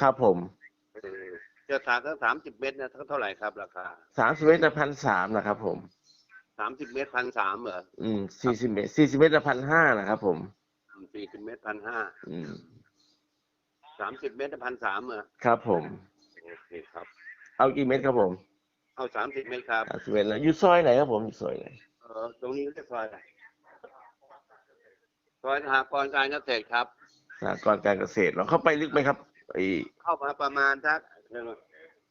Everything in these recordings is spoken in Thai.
ครับผมเออเจะถาทั้งสามสิบเมตรเนี่ยเท่าไหร่ครับราคาสามสิบเมตรพันสามนะครับผมสามสิบเมตรพันสามเหรออืมสี่สิบเมตรสี่สิบเมตรพันห้านะครับผมสี่สิบเมตรพันห้าอืมสามสิบเมตรพันสามเหรอครับผมโอเคครับ เอากี่เมตรครับผม เอาสามสิบเมตรครับสามสิบเมตรแล้วอยู่ซอยไหนครับผมอยู่ซอยไหนเออตรงนี้เรียกซอยอะไรซอยสหกรณ์การเกษตรครับ สหกรณ์การเกษตรเราเข้าไปลึกไหมครับไอ้เข้ามาประมาณสัก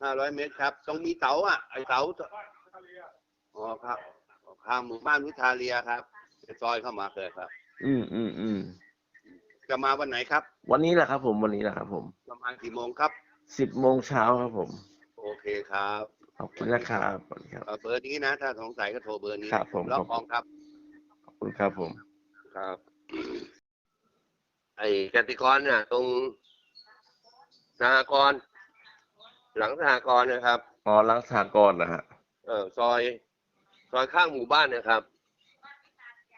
ห้าร้อยเมตรครับ ตรงมีเสาอะไอเสาอ๋อครับข้างหมู่บ้านวิทาเลียครับซอยเข้ามาเลยครับ อืมอืมอืมจะมาวันไหนครับ วันนี้แหละครับ ผมวันนี้แหละครับ ผม ประมาณกี่โมงครับสิบโมงเช้าครับผม โอเคครับขอบคุณนะครับขอบคุณครับ เอ่อเบอร์นี้นะ ถ้าสงสัยก็โทรเบอร์นี้ครับผมรับรองครับ ขอบคุณครับผม ครับ ไอ้กติกรเนี่ยตรงสหกรณ์หลังสหกรณ์นะครับ อ๋อล้างสหกรณ์นะฮะ เออซอย ซอยข้างหมู่บ้านเนะครับ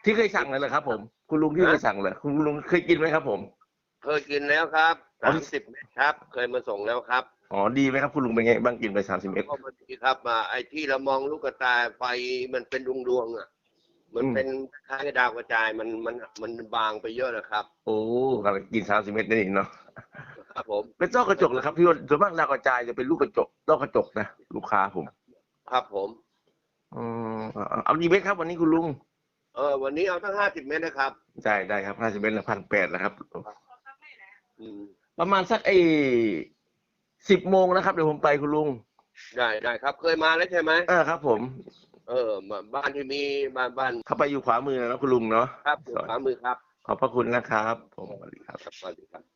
ที่เคยสั่งเลยเหรอครับผม คุณลุงที่เคยสั่งเลย คุณลุงเคยกินไหมครับผม เคยกินแล้วครับอ๋อสามสิบเมตรครับ เคยมาส่งแล้วครับอ๋อ ดีไหมครับคุณลุงเป็นไงบ้างกินไปสามสิบเมตรก็มันดีครับมาไอ้ที่เรามองลูกกระตายไฟมันเป็นดวงดวงๆอะ มันอืมเป็นคล้ายกับดาวกระจายมันมันมันบางไปเยอะนะครับโอ้กำลังกินสามสิบเมตรนั่นเองเนาะครับผมเป็นต้อกระจกเหรอครับพี่ว่าส่วนมากดาวกระจายจะเป็นลูกกระจกต้อกระจกนะลูกค้าผมครับผมอืมเอาเอาดีเมตรครับ วันนี้คุณลุงเออวันนี้เอาทั้งห้าสิบเมตรนะครับได้ได้ครับห้าสิบเมตรละพันแปดนะครับ อืมประมาณสักไอ้สิบโมงนะครับเดี๋ยวผมไปคุณลุงได้ได้ครับ เคยมาแล้วใช่ไหมเออครับ ผม เออมาบ้านที่มีบ้านบ้านเข้าไปอยู่ขวามือนะคุณลุงเนาะครับอยู่ขวามือครับ ขอบพระคุณนะครับ ผมสวัสดีครับครับสวัสดีครับ